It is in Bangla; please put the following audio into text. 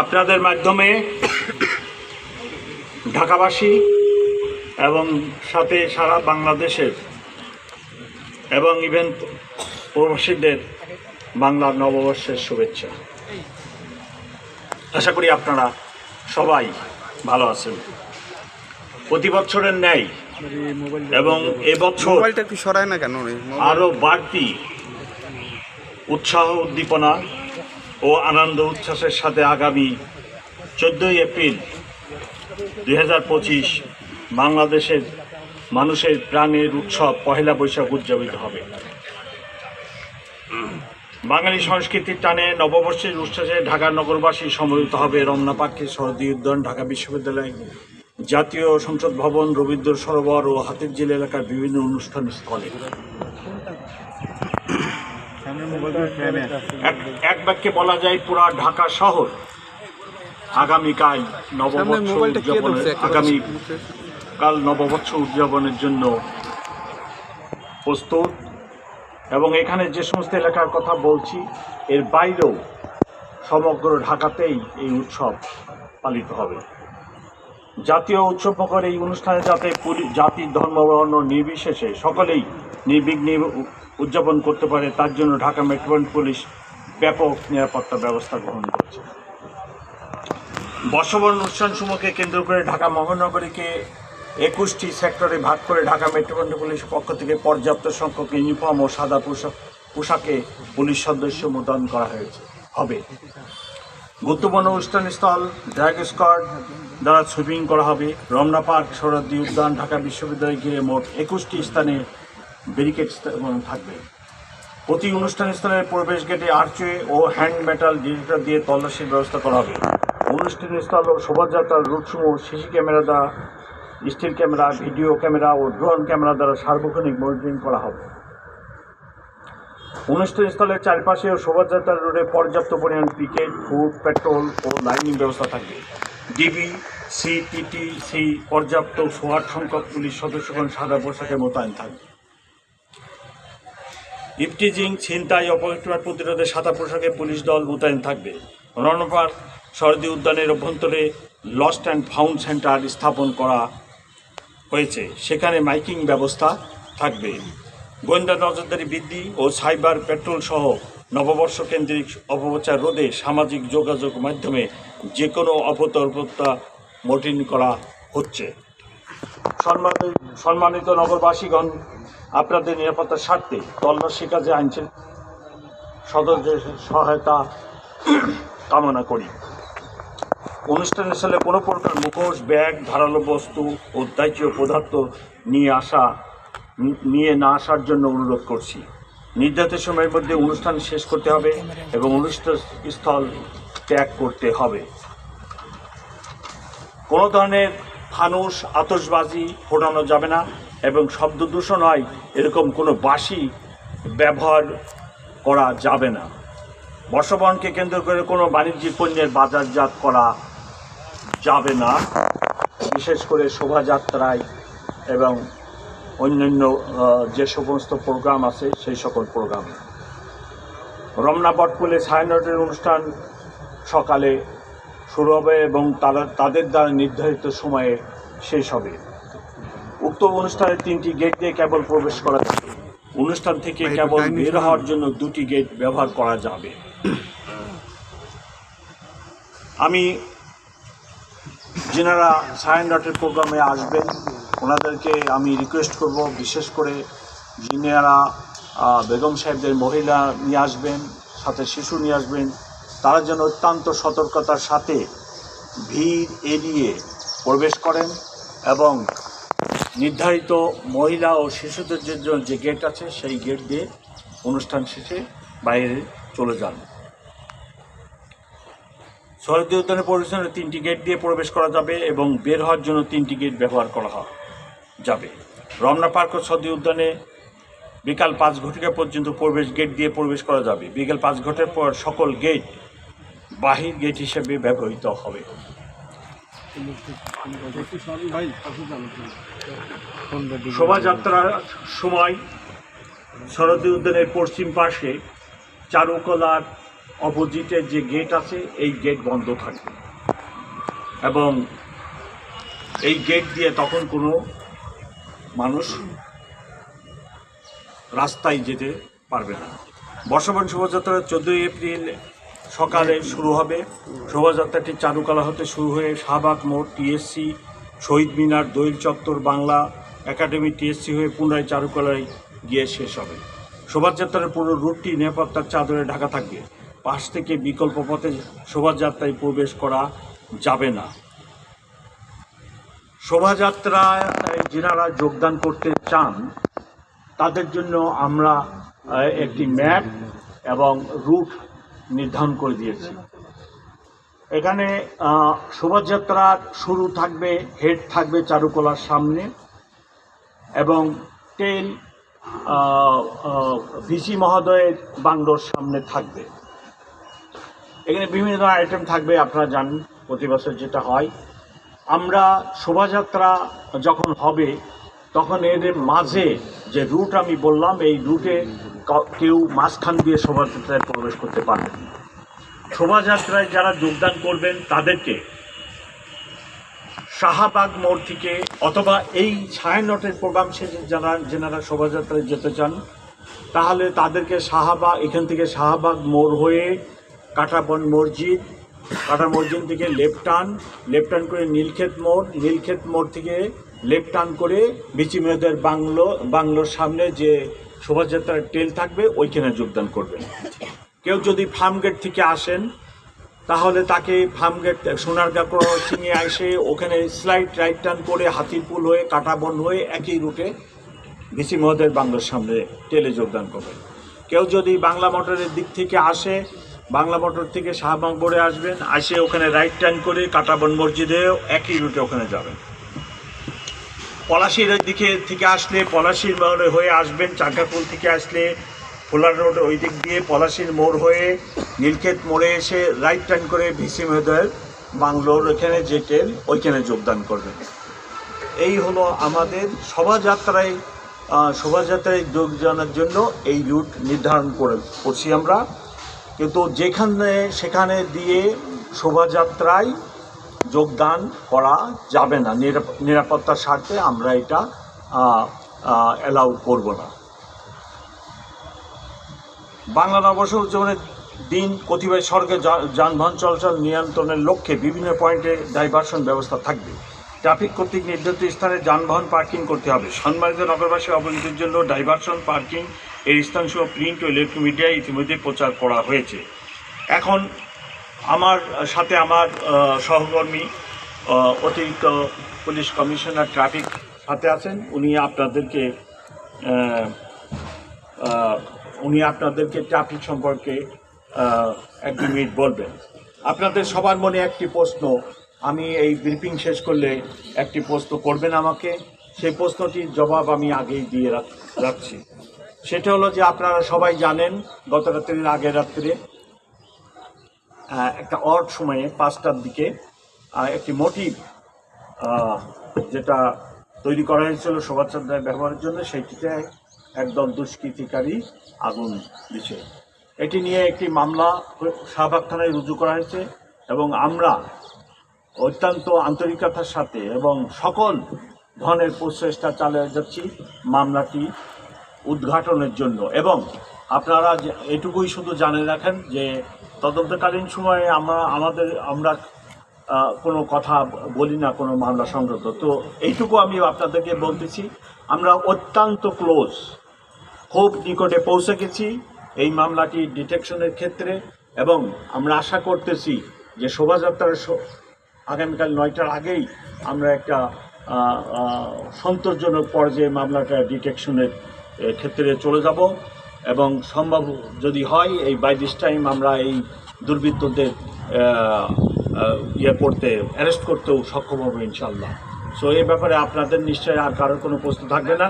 আপনাদের মাধ্যমে ঢাকাবাসী এবং সাথে সারা বাংলাদেশের এবং ইভেন প্রবাসীদের বাংলা নববর্ষের শুভেচ্ছা। আশা করি আপনারা সবাই ভালো আছেন। প্রতি বছরের ন্যায় এবং এবছর মোবাইলটা একটু সরায় না কেন আরও বাড়তি উৎসাহ উদ্দীপনা ও আনন্দ উচ্ছ্বাসের সাথে আগামী চোদ্দোই এপ্রিল দুই হাজার পঁচিশ বাংলাদেশের মানুষের প্রাণের উৎসব পহেলা বৈশাখ উদযাপিত হবে। বাঙালি সংস্কৃতির টানে নববর্ষের উচ্ছ্বাসে ঢাকা নগরবাসী সমবেত হবে রমনা পার্কে শরদী উদ্যান, ঢাকা বিশ্ববিদ্যালয় জাতীয় সংসদ ভবন, রবীন্দ্র সরোবর ও হাতিরঝিল এলাকার বিভিন্ন অনুষ্ঠান স্থলে। এক এক বাক্যে বলা যায় পুরা ঢাকা শহর। আগামীকাল নববর্ষ উদযাপনের আগামী কাল নববর্ষ উদযাপনের জন্য প্রস্তুত। এবং এখানে যে সমস্ত এলাকার কথা বলছি এর বাইরেও সমগ্র ঢাকাতেই এই উৎসব পালিত হবে। জাতীয় উৎসব করে এই অনুষ্ঠানে যাতে পুলি- জাতি ধর্ম বর্ণ নির্বিশেষে সকলেই নির্বিঘ্নে উদযাপন করতে পারে, তার জন্য ঢাকা মেট্রোপলিটন পুলিশ ব্যাপক নিরাপত্তা ব্যবস্থা গ্রহণ করছে। বর্ষবরণ অনুষ্ঠানসমূহকে কেন্দ্র করে ঢাকা মহানগরীকে একুশটি সেক্টরে ভাগ করে ঢাকা মেট্রোপলিটন পুলিশ পক্ষ থেকে পর্যাপ্ত সংখ্যক ইউনিফর্ম ও সাদা পোশাক, পোশাকে পুলিশ সদস্য মোতায়েন করা হয়েছে। হবে। গুরুত্বপূর্ণ অনুষ্ঠানস্থল ড্র্যাগ স্কোয়াড দ্বারা সুইপিং করা হবে। রমনা পার্ক, সরদ্দি উদ্যান, ঢাকা বিশ্ববিদ্যালয় ঘিরে মোট একুশটি স্থানে ব্যারিকেড থাকবে। প্রতি অনুষ্ঠান স্থলের প্রবেশ গেটে আর্চওয়ে ও হ্যান্ড মেটাল ডিটেক্টর দিয়ে তল্লাশির ব্যবস্থা করা হবে। অনুষ্ঠান স্থল ও শোভাযাত্রার রুটসমূহ সিসি ক্যামেরা দ্বারা স্টিল ক্যামেরা, ভিডিও ক্যামেরা ও ড্রোন ক্যামেরা দ্বারা সার্বক্ষণিক মনিটরিং করা হবে। অনুষ্ঠান স্থলের চারপাশে ও শোভাযাত্রার রোডে পর্যাপ্ত পরিমাণ পিকেট, ফুড, পেট্রোল ও লাইনিং ব্যবস্থা থাকবে। ডিবি সিটিটিসি পর্যাপ্ত সোয়াট সংখ্যক পুলিশ সদস্যগণ সাদা পোশাকে মোতায়েন থাকবে। ইফটিজিং, ছিনতাই অপরাধ প্রতিরোধে সাদা পোশাকে পুলিশ দল মোতায়েন থাকবে। রণপার শরদী উদ্যানের অভ্যন্তরে লস্ট অ্যান্ড ফাউন্ড সেন্টার স্থাপন করা হয়েছে। সেখানে মাইকিং ব্যবস্থা থাকবে। গোয়েন্দা নজরদারি বৃদ্ধি ও সাইবার পেট্রোল সহ নববর্ষ কেন্দ্রিক অপপ্রচার রোধে সামাজিক যোগাযোগ মাধ্যমে যে কোনো অপতর্পতা মটিন করা হচ্ছে। সম্মানিত নগরবাসীগণ আপনাদের নিরাপত্তার স্বার্থে তল্লাশি কাজে আনছেন সদস্যের সহায়তা কামনা করি। অনুষ্ঠানের স্থলে কোনো প্রকার মুখোশ, ব্যাগ, ধারালো বস্তু ও দাহ্য পদার্থ নিয়ে আসা, নিয়ে না আসার জন্য অনুরোধ করছি। নির্ধারিত সময়ের মধ্যে অনুষ্ঠান শেষ করতে হবে এবং অনুষ্ঠান স্থল ত্যাগ করতে হবে। কোনো ধরনের ফানুস আতসবাজি ফোটানো যাবে না এবং শব্দ দূষণ হয়, এরকম কোনো বাসি ব্যবহার করা যাবে না। বর্ষবরণকে কেন্দ্র করে কোনো বাণিজ্যিক পণ্যের বাজারজাত করা যাবে না। বিশেষ করে শোভাযাত্রায় এবং অন্যান্য যে সমস্ত প্রোগ্রাম আছে, সেই সকল প্রোগ্রাম। রমনা বটপুলে ছায়ানটের অনুষ্ঠান সকালে শুরু হবে এবং তারা তাদের দ্বারা নির্ধারিত সময়ে শেষ হবে। উক্ত অনুষ্ঠানে তিনটি গেট দিয়ে কেবল প্রবেশ করা যাবে। অনুষ্ঠান থেকে কেবল বের হওয়ার জন্য দুটি গেট ব্যবহার করা যাবে। আমি যেনারা সায়ন ডটের প্রোগ্রামে আসবেন ওনাদেরকে আমি রিকোয়েস্ট করব বিশেষ করে যিনারা বেগম সাহেবদের মহিলা নিয়ে আসবেন সাথে শিশু নিয়ে আসবেন তারা যেন অত্যন্ত সতর্কতার সাথে ভিড় এড়িয়ে প্রবেশ করেন এবং নির্ধারিত মহিলা ও শিশুদের জন্য যে গেট আছে সেই গেট দিয়ে অনুষ্ঠান শেষে বাইরে চলে যান। শরদী উদ্যানের পরিচালনে তিনটি গেট দিয়ে প্রবেশ করা যাবে এবং বের হওয়ার জন্য তিনটি গেট ব্যবহার করা যাবে। রমনা পার্ক ও সদী উদ্যানে বিকাল পাঁচ ঘটিকা পর্যন্ত প্রবেশ গেট দিয়ে প্রবেশ করা যাবে। বিকাল পাঁচ ঘটের পর সকল গেট বাহির গেট হিসেবে ব্যবহৃত হবে। শোভাযাত্রার সময় শরদী উদ্যানের পশ্চিম পাশে চারুকলার অপোজিটের যে গেট আছে, এই গেট বন্ধ থাকবে এবং এই গেট দিয়ে তখন কোনো মানুষ রাস্তায় যেতে পারবে না। বর্ষবরণ শোভাযাত্রা চোদ্দোই এপ্রিল সকালে শুরু হবে। শোভাযাত্রাটি চারুকলা হতে শুরু হয়ে শাহবাগ মোড়, টিএসসি, শহীদ মিনার দৈল চত্বর, বাংলা একাডেমি, টিএসসি হয়ে পুনরায় চারুকলায় গিয়ে শেষ হবে। শোভাযাত্রার পুরো রুটটি নিরাপত্তার চাদরে ঢাকা থাকবে। পাশ থেকে বিকল্প পথে শোভাযাত্রায় প্রবেশ করা যাবে না। শোভাযাত্রায় যারা যোগদান করতে চান তাদের জন্য আমরা একটি ম্যাপ এবং রুট নির্ধারণ করে দিয়েছি। এখানে শোভাযাত্রার শুরু থাকবে, হেড থাকবে চারুকলার সামনে এবং টেল ভিসি মহোদয়ের বাংলোর সামনে থাকবে। এখানে বিভিন্ন ধরনের আইটেম থাকবে, আপনারা জানেন, প্রতি বছর যেটা হয়। আমরা শোভাযাত্রা যখন হবে তখন এদের মাঝে যে রুট আমি বললাম, এই রুটে কেউ মাঝখান দিয়ে শোভাযাত্রায় প্রবেশ করতে পারবেন না। শোভাযাত্রায় যারা যোগদান করবেন তাদেরকে শাহবাগ মোড় থেকে অথবা এই ছায়ানটের প্রোগ্রাম শেষে যারা, যেনারা শোভাযাত্রায় যেতে চান, তাহলে তাদেরকে শাহবাগ এখান থেকে শাহবাগ মোড় হয়ে কাটাবন মসজিদ, কাটা মসজিদ থেকে লেফট টার্ন লেফট টার্ন করে নীলক্ষেত মোড় নীলক্ষেত মোড় থেকে লেফট টার্ন করে বিচি মেয়েদের বাংলো, বাংলোর সামনে যে শোভাযাত্রার টেল থাকবে, ওইখানে যোগদান করবেন। কেউ যদি ফার্ম গেট থেকে আসেন, তাহলে তাকে ফার্মগেট সোনারগা ক্রসিংয়ে এসে ওখানে স্লাইড রাইট টার্ন করে হাতিরপুল হয়ে, কাটাবন হয়ে একই রুটে ভিসি মহোদয়ের বাংলার সামনে টেলে যোগদান করবেন। কেউ যদি বাংলা মোটরের দিক থেকে আসে, বাংলা মোটর থেকে শাহবাগ আসবেন আসে ওখানে রাইট টার্ন করে কাটাবন মসজিদেও একই রুটে ওখানে যাবেন। পলাশির দিকে থেকে আসলে, পলাশির মোড়ে হয়ে আসবেন চাকাপুল থেকে আসলে ফুলার রোড ওই দিক দিয়ে পলাশির মোড় হয়ে নীলক্ষেত মোড়ে এসে রাইট টার্ন করে ভিসি মেহদের বাংলোর ওইখানে যে ট্রেন ওইখানে যোগদান করবেন। এই হলো আমাদের শোভাযাত্রায় শোভাযাত্রায় যোগদানের জন্য এই রুট নির্ধারণ করে করছি আমরা। কিন্তু যেখানে, সেখানে দিয়ে শোভাযাত্রায় যোগদান করা যাবে না। নিরাপত্তার স্বার্থে আমরা এটা অ্যালাউ করব না। বাংলা নববর্ষ উদযাপনের দিন কতিপয় সড়কে যানবাহন চলাচল নিয়ন্ত্রণের লক্ষ্যে বিভিন্ন পয়েন্টে ডাইভারশন ব্যবস্থা থাকবে। ট্রাফিক কর্তৃক নির্ধারিত স্থানে যানবাহন পার্কিং করতে হবে। সম্মানিত নগরবাসী, অবনীতির জন্য ডাইভারশন পার্কিং এর স্থানসহ প্রিন্ট ও ইলেকট্রনিক মিডিয়ায় ইতিমধ্যে প্রচার করা হয়েছে। এখন আমার সাথে আমার সহকর্মী অতিরিক্ত পুলিশ কমিশনার ট্রাফিক সাথে আছেন। উনি আপনাদেরকে উনি আপনাদেরকে ট্রাফিক সম্পর্কে এক দু মিনিট বলবেন। আপনাদের সবার মনে একটি প্রশ্ন, আমি এই ব্রিফিং শেষ করলে একটি প্রশ্ন করবেন আমাকে? সেই প্রশ্নটির জবাব আমি আগেই দিয়ে রাখছি। সেটা হলো যে আপনারা সবাই জানেন, গত রাত্রির আগের রাত্রে একটা অড সময়ে পাঁচটার দিকে একটি মোটিভ যেটা তৈরি করা হয়েছিল শোভাযাত্রায় ব্যবহারের জন্য, সেইটিতে একদল দুষ্কৃতিকারী আগুন দিছে। এটি নিয়ে একটি মামলা শাহবাগ থানায় রুজু করা হয়েছে এবং আমরা অত্যন্ত আন্তরিকতার সাথে এবং সকল ধরনের প্রচেষ্টা চালিয়ে যাচ্ছি মামলাটি উদ্ঘাটনের জন্য। এবং আপনারা এটুকুই শুধু জানে রাখেন যে তদন্তকালীন সময়ে আমরা, আমাদের, আমরা কোনো কথা বলি না, কোনো মামলা সংক্রান্ত। তো এইটুকু আমি আপনাদেরকে বলতেছি, আমরা অত্যন্ত ক্লোজ। খুব নিকটে পৌঁছে গেছি এই মামলাটি ডিটেকশনের ক্ষেত্রে এবং আমরা আশা করতেছি যে শোভাযাত্রার আগামীকাল নয়টার আগেই আমরা একটা সন্তোষজনক পর্যায়ে মামলাটা ডিটেকশনের ক্ষেত্রে চলে যাব। এবং সম্ভব যদি হয়, এই বাই দিস টাইম আমরা এই দুর্বৃত্তদের ইয়ে করতে অ্যারেস্ট করতেও সক্ষম হব ইনশাল্লাহ সো এই ব্যাপারে আপনাদের নিশ্চয়ই আর কারোর কোনো প্রশ্ন থাকবে না।